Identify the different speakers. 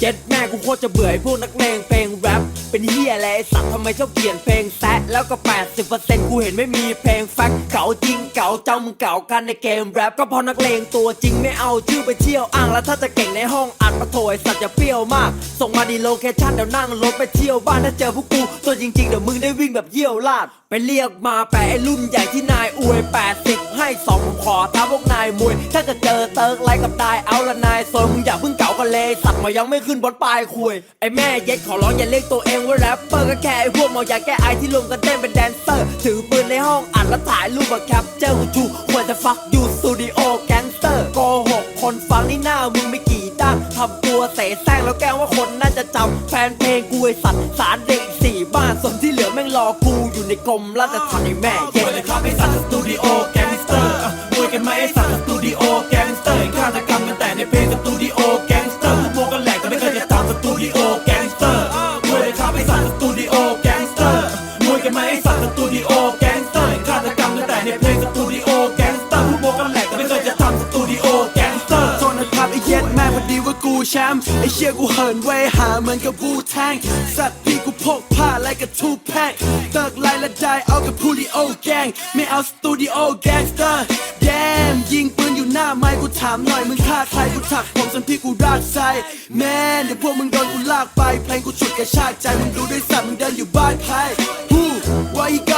Speaker 1: เจ็ดแม่กูโคตรจะเบื่อไอพวกนักเลงเพลงแรปเป็นเฮียอะไรไอสัตว์ทำไมชอบเขียนเพลงแซะแล้วก็ 80%กูเห็นไม่มีเพลงแฟกเก่าจริงเก่าเจ้ามึงเก่ากันในเกมแรปก็เพราะนักเลงตัวจริงไม่เอาชื่อไปเที่ยวอ้างแล้วถ้าจะเก่งในห้องอัดมาโถไอ้สัตว์จะเปรี้ยวมาก ส่งมาดีโลเคชั่นเดี๋ยวนั่งรถไปเที่ยวบ้านถ้าเจอพวกกูตัวจริงๆเดี๋ยวมึงได้วิ่งแบบเยี่ยวลาดไปเรียกมาแปะไอ้รุ่นใหญ่ที่นายอวย 80 ให้สองผมขอท้าพวกนายมวย ถ้าจะเจอเติร์กไล่กับนายเอาละนายโซนมึงอย่าเพิ่ง เลยสัตว์มายังไม่ขึ้นบนปลายคุยไอแม่เย็ดขอร้องอย่าเรียกตัวเองว่าแรปเปอร์ก็แค่ไอพวกมายาแก้ไอที่รวมกันเต้นเป็นแดนเซอร์ ถือปืนในห้องอัดแล้วถ่ายรูปมาแคปเจอร์ถูควรจะฟักอยู่สตูดิโอแก๊งสเตอร์โกหกคนฟังนี่หน้ามึงไม่กี่ด้านทำตัวเสแสร้งแล้วแกล้งว่าคนน่าจะจำแฟนเพลงกูไอสัตว์สารเด็กสี่บ้านส่วนที่เหลือแม่งรอกูอยู่ในกรมราชทัณฑ์ไอ้แม่เย็ด
Speaker 2: เลยครับไอสัตว์สตูดิโอแก มไหมไอสัตว์สตูดิโอแก๊งสเตอร์ฆาตกรรมกันแต่ในเพลงสตูดิโอแก๊งสเตอร์พวกกันแหลกแต่ไม่เคยจะทำสตูดิโอแก๊งสเตอร์โท
Speaker 3: ษนะครับไอ้เย็ดแม่พอดีว่ากูแชมป์ไอ้เชี่ยกูเหินไว้หาเหมือนกับบูแทงสัตว์พี่กูพกผ้าไรกับทูแพงเติกไล่ละได้เอากับพูดิโอแก๊งไม่เอาสตูดิโอแก๊งสเตอร์แดมยิงปืนอยู่หน้าไม้กูถามหน่อยมึงฆ่าใครกูถักผมสันพี่กูรากใส่แมนเดี๋ยวพวกมึงโดนกูลากไปเพลงกูฉุดกระชากใจมึงรู้ด้วยสัตว์มึงเดินอยู่บ้านใค Why you got